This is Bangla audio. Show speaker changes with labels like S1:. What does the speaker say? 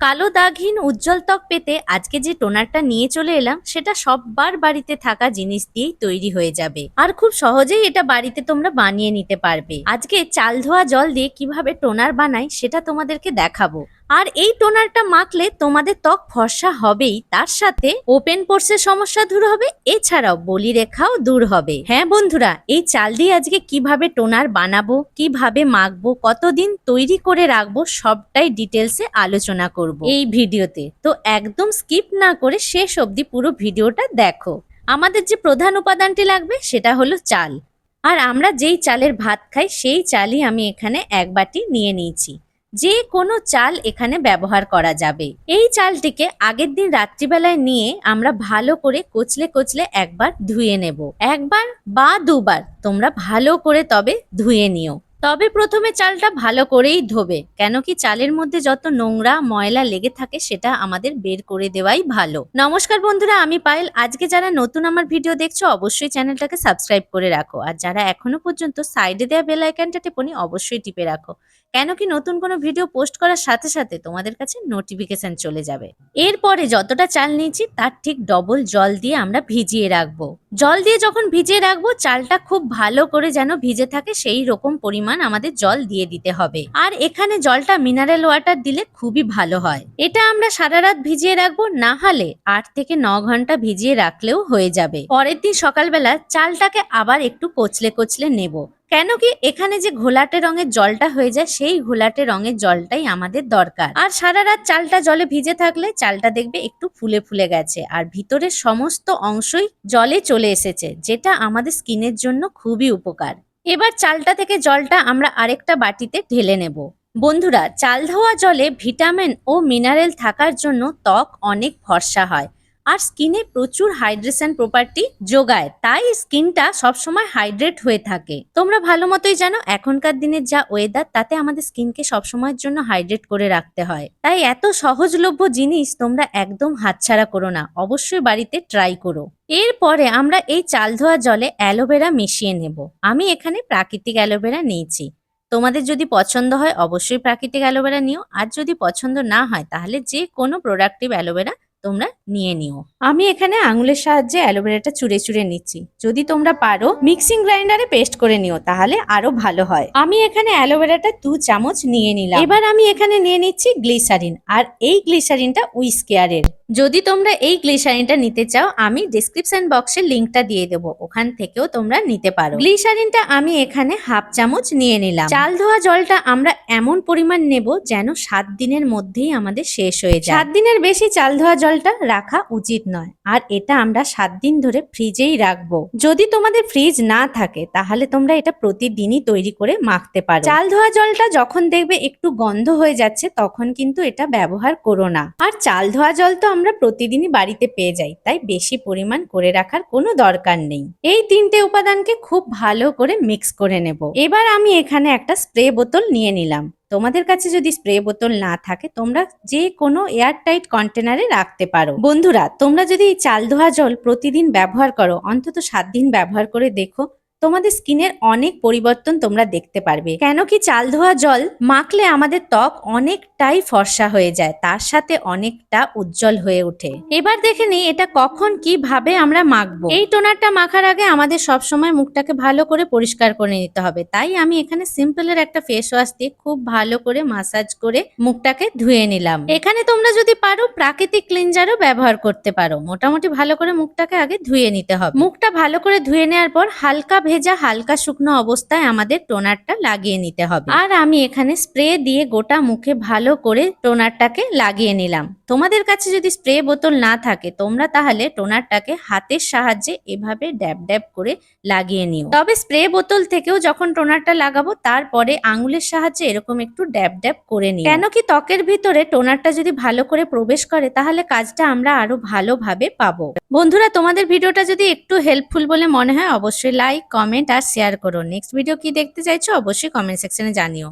S1: কালো দাগহীন উজ্জ্বল ত্বক পেতে আজকে যে টোনারটা নিয়ে চলে এলাম, সেটা সববার বাড়িতে থাকা জিনিস দিয়েই তৈরি হয়ে যাবে। আর খুব সহজেই এটা বাড়িতে তোমরা বানিয়ে নিতে পারবে। আজকে চাল ধোয়া জল দিয়ে কীভাবে টোনার বানাই, সেটা তোমাদেরকে দেখাবো। আর এই টোনারটা মাখলে তোমাদের ত্বক ফর্সা হবেই, তার সাথে ওপেন পোর্সের সমস্যা দূর হবে, এছাড়াও বলি রেখাও দূর হবে। হ্যাঁ বন্ধুরা, এই চাল দিয়ে আজকে কীভাবে টোনার বানাবো, কীভাবে মাখবো, কতদিন তৈরি করে রাখব, সবটাই ডিটেলসে আলোচনা করব এই ভিডিওতে। তো একদম স্কিপ না করে শেষ অবধি পুরো ভিডিওটা দেখো। আমাদের যে প্রধান উপাদানটি লাগবে, সেটা হলো চাল। আর আমরা যেই চালের ভাত খাই, সেই চালই আমি এখানে এক বাটি নিয়ে নিয়েছি। যে কোনো চাল এখানে ব্যবহার করা যাবে। এই চালটিকে আগের দিন রাত্রিবেলায় নিয়ে আমরা ভালো করে কচলে কচলে একবার ধুয়ে নেব। একবার বা দুবার তোমরা ভালো করে তবে ধুয়ে নিও। তবে প্রথমে চালটা ভালো করেই ধোবে কেন কি চালের মধ্যে যত নোংরা ময়লা লেগে থাকে সেটা আমাদের বের করে দেওয়াই ভালো। নমস্কার বন্ধুরা, আমি পায়েল। আজকে যারা নতুন আমার ভিডিও দেখছ, অবশ্যই চ্যানেলটাকে সাবস্ক্রাইব করে রাখো। আর যারা এখনও পর্যন্ত সাইডে দেওয়া বেল আইকনটা টেপনি, অবশ্যই টিপে রাখো। কেন কি নতুন কোনো ভিডিও পোস্ট করার সাথে সাথে তোমাদের কাছে নোটিফিকেশন চলে যাবে। এরপরে যতটা চাল নিয়েছি, তার ঠিক ডবল জল দিয়ে আমরা ভিজিয়ে রাখব। জল দিয়ে যখন ভিজিয়ে রাখব, চালটা খুব ভালো করে যেন ভিজে থাকে, সেই রকম পরিমাণ আমাদের জল দিয়ে দিতে হবে। আর এখানে জলটা মিনারেল ওয়াটার দিলে খুবই ভালো হয়। এটা আমরা সারা রাত ভিজিয়ে রাখব, না হলে আট থেকে ন ঘণ্টা ভিজিয়ে রাখলেও হয়ে যাবে। পরের দিন সকালবেলা চালটাকে আবার একটু কচলে কচলে নেব। কেন কি এখানে যে ঘোলাটে রঙের জলটা হয়ে যায়, সেই ঘোলাটে রঙের জলটাই আমাদের দরকার। আর সারা রাত চালটা জলে ভিজে থাকলে চালটা দেখবে একটু ফুলে ফুলে গেছে, আর ভিতরের সমস্ত অংশই জলে চলে এসেছে, যেটা আমাদের স্কিনের জন্য খুবই উপকার। এবার চালটা থেকে জলটা আমরা আরেকটা বাটিতে ঢেলে নেব। বন্ধুরা, চাল ধোয়া জলে ভিটামিন ও মিনারেল থাকার জন্য ত্বক অনেক ফর্সা হয়। আর স্কিনে প্রচুর হাইড্রেশন প্রপার্টি যোগায়, তাই স্কিনটা সবসময় হাইড্রেট হয়ে থাকে। তোমরা ভালো মতোই জানো, এখনকার দিনের যা ওয়েদার তাতে আমাদের স্কিনকে সবসময়ের জন্য হাইড্রেট করে রাখতে হয়। তাই এত সহজলভ্য জিনিস তোমরা একদম হাতছাড়া করো না, অবশ্যই বাড়িতে ট্রাই করো। এরপরে আমরা এই চাল ধোয়া জলে অ্যালোভেরা মিশিয়ে নেব। আমি এখানে প্রাকৃতিক অ্যালোভেরা নিয়েছি। তোমাদের যদি পছন্দ হয়, অবশ্যই প্রাকৃতিক অ্যালোভেরা নিও। আর যদি পছন্দ না হয়, তাহলে যে কোনো প্রোডাক্টিভ অ্যালোভেরা তোমরা নিয়ে নিও। আমি এখানে আঙুলের সাহায্যে অ্যালোভেরাটা চুড়ে চুড়ে নিচ্ছি। যদি তোমরা পারো, মিক্সিং গ্রাইন্ডারে পেস্ট করে নিও, তাহলে আরও ভালো হয়। আমি এখানে অ্যালোভেরাটা দু চামচ নিয়ে নিলাম। এবার আমি এখানে নিয়ে নিচ্ছি গ্লিসারিন, আর এই গ্লিসারিনটা উইস কেয়ারের। যদি তোমরা এই গ্লিসারিনটা নিতে চাও, আমি ডিসক্রিপশন বক্সে লিংকটা দিয়ে দেবো, ওখান থেকেও তোমরা নিতে পারো। গ্লিসারিনটা আমি এখানে হাফ চামচ নিয়ে নিলাম। চাল ধোয়া জলটা আমরা এমন পরিমাণ নেব যেন সাত দিনের মধ্যেই আমাদের শেষ হয়ে যায়। সাত দিনের বেশি চাল ধোয়া জলটা রাখা উচিত নয়। আর এটা আমরা সাত দিন ধরে ফ্রিজেই রাখব। যদি তোমাদের ফ্রিজ না থাকে, তাহলে তোমরা এটা প্রতিদিনই তৈরি করে মাখতে পারো। চাল ধোয়া জলটা যখন দেখবে একটু গন্ধ হয়ে যাচ্ছে, তখন কিন্তু এটা ব্যবহার করো না। আর চাল ধোয়া জল তো আমরা প্রতিদিনই বাড়িতে পেয়ে যাই, তাই বেশি পরিমাণ করে রাখার কোনো দরকার নেই। এই তিনটে উপাদানকে খুব ভালো করে মিক্স করে নেব। এবার আমি এখানে একটা স্প্রে বোতল নিয়ে নিলাম। তোমাদের কাছে যদি স্প্রে বোতল না থাকে, তোমরা যে কোনো এয়ার টাইট কন্টেনারে রাখতে পারো। বন্ধুরা, তোমরা যদি চাল ধোয়া জল প্রতিদিন ব্যবহার করো, অন্তত সাত দিন ব্যবহার করে দেখো তোমাদের স্কিনের অনেক পরিবর্তন তোমরা দেখতে পারবে। কেন কি চাল ধোয়া জল মাখলে আমাদের ত্বক অনেকটাই ফর্সা হয়ে যায়, তার সাথে অনেকটা উজ্জ্বল হয়ে ওঠে। এবার দেখে নিই এটা কখন কীভাবে আমরা মাখবো। এই টোনারটা মাখার আগে আমাদের সব সময় মুখটাকে ভালো করে পরিষ্কার করে নিতে হবে। তাই আমি এখানে সিম্পলের একটা ফেস ওয়াশ দিয়ে খুব ভালো করে মাসাজ করে মুখটাকে ধুয়ে নিলাম। এখানে তোমরা যদি পারো প্রাকৃতিক ক্লিনজারও ব্যবহার করতে পারো। মোটামুটি ভালো করে মুখটাকে আগে ধুয়ে নিতে হবে। মুখটা ভালো করে ধুয়ে নেওয়ার পর হালকা ভেজা হালকা শুকনো অবস্থায় আমাদের টোনারটা লাগিয়ে নিতে হবে। আর আমি এখানে স্প্রে দিয়ে গোটা মুখে ভালো করে টোনারটাকে লাগিয়ে নিলাম। তোমাদের কাছে যদি স্প্রে বোতল না থাকে, তোমরা তাহলে টোনারটাকে হাতের সাহায্যে এভাবে ড্যাব ড্যাব করে লাগিয়ে নিও। তবে স্প্রে বোতল থেকেও যখন টোনারটা লাগাবো, তারপরে আঙুলের সাহায্যে এরকম একটু ড্যাব ড্যাব করে নিই কেন কি ত্বকের ভিতরে টোনারটা যদি ভালো করে প্রবেশ করে, তাহলে কাজটা আমরা আরও ভালোভাবে পাবো। বন্ধুরা, তোমাদের ভিডিওটা যদি একটু হেল্পফুল বলে মনে হয়, অবশ্যই লাইক কমেন্ট আর শেয়ার করো। নেক্সট ভিডিও কি দেখতে চাইছো অবশ্যই কমেন্ট সেকশনে জানিও।